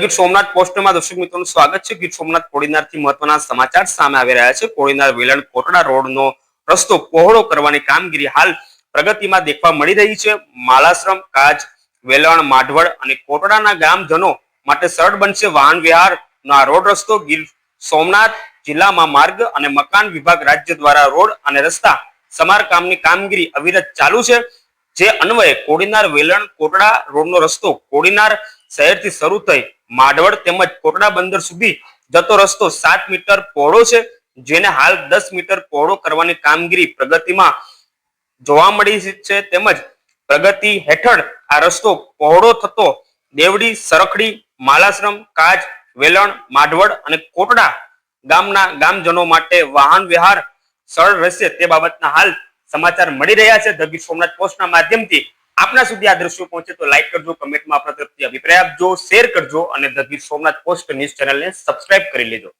ગીર સોમનાથ પોસ્ટમાં દર્શક મિત્રોનું સ્વાગત છે. ગીર સોમનાથ કોડીનારથી મહત્વના સમાચાર સામે આવી રહ્યા છે. કોડીનાર, વેલણ, કોટડા રોડનો રસ્તો પહોળો કરવાની કામગીરી હાલ પ્રગતિમાં દેખવા મળી રહી છે. માલાશ્રમ, કાજ, વેલણ, માઢવડ અને કોટડાના ગામજનો માટે સરળ બનશે વાહન વ્યવહારનો આ રોડ રસ્તો. ગીર સોમનાથ જિલ્લામાં માર્ગ અને મકાન વિભાગ રાજ્ય દ્વારા રોડ અને રસ્તા સમારકામની કામગીરી અવિરત ચાલુ છે. જે અન્વયે કોડીનાર, વેલણ, કોટડા રોડનો રસ્તો કોડીનાર શહેરથી શરૂ થઈ માઢવડ તેમજ કોટડા બંદર સુધી જતો રસ્તો સાત મીટર પહોળો છે, જેને હાલ દસ મીટર પહોળો કરવાની કામગીરી પ્રગતિમાં જોવા મળી છે. તેમજ પ્રગતિ હેઠળ આ રસ્તો પહોળો થતો દેવડી, સરખડી, માલાશ્રમ, કાજ, વેલણ, માઢવડ અને કોટડા ગામના ગામજનો માટે વાહન વ્યવહાર સરળ રહેશે તે બાબતના હાલ સમાચાર મળી રહ્યા છે. ધ ગીર સોમનાથ પોસ્ટના માધ્યમથી આપના સુધી આ દ્રશ્યો પહોંચે તો લાઈક કરજો કમેન્ટમાં આપણા તરફથી અભિપ્રાય આપજો શેર કરજો અને ધ સોમનાથ પોસ્ટ ન્યૂઝ ચેનલને સબસ્ક્રાઇબ કરી લેજો.